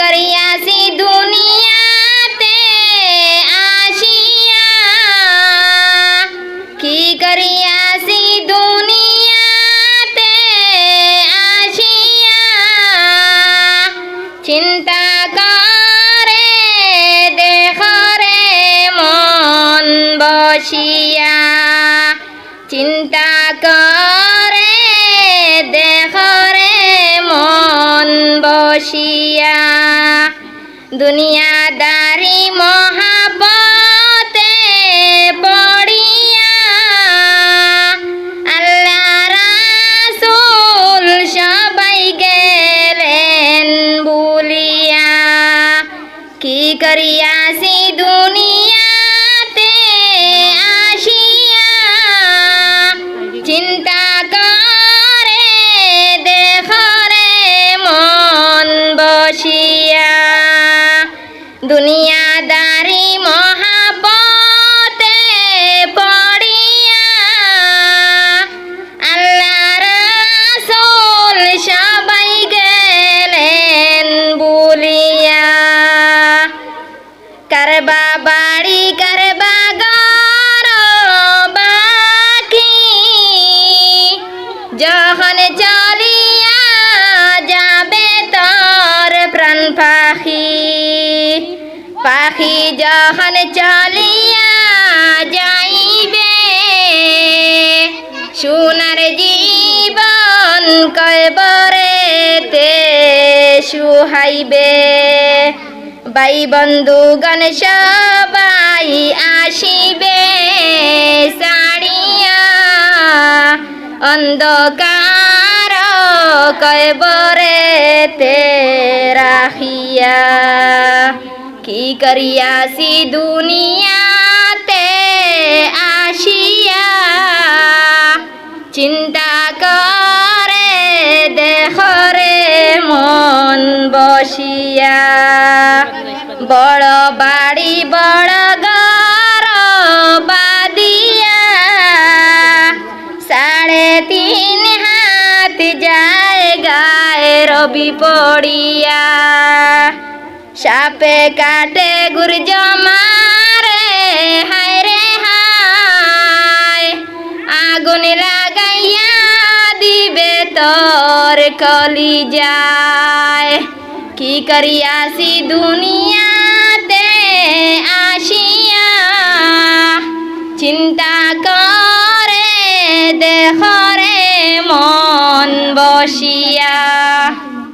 করিয়াছি দুনিয়াতে আসিয়া। কি করিয়াছি দুনিয়াতে আসিয়া? চিন্তা করে দেখরে মন বসিয়া। চিন্তা দুনিয়াদারি মহাবতে পড়িয়া আল্লাহ রাসুল সবাই গেলেন বলিয়া। কি করিয়াছি দুনিয়াতে দুনিয়াদারি মহাপতে পড়িয়া আল্লাহ রাসূল সবাই গেলেন বলিয়া। করবা বাড়ি, করবা গর বাকি। যখন চলিয়া পাখি যখন চলিয়া যাইবে, সোনার জীবন কয়বরেতে সুহাইবে বাই বন্ধুগণ, সবাই আসিবে সাড়িয়া অন্ধকার কয়বরেতে রাখিয়া কি করিয়াছি দুনিয়াতে আসিয়া? চিন্তা করে দেখরে মন বসিয়া। বড় বাড়ি, বড় ঘর বাদিয়া সাড়ে তিন হাত যায় গায়ে রবি পড়িয়া। সাপে কাটে গুর্জ মারে হায় রে হায়। আগুন লাগাইয়া দিবে তোর কলি যায় কি করিয়াছি দুনিয়াতে আসিয়া? চিন্তা করে দেখরে মন বসিয়া।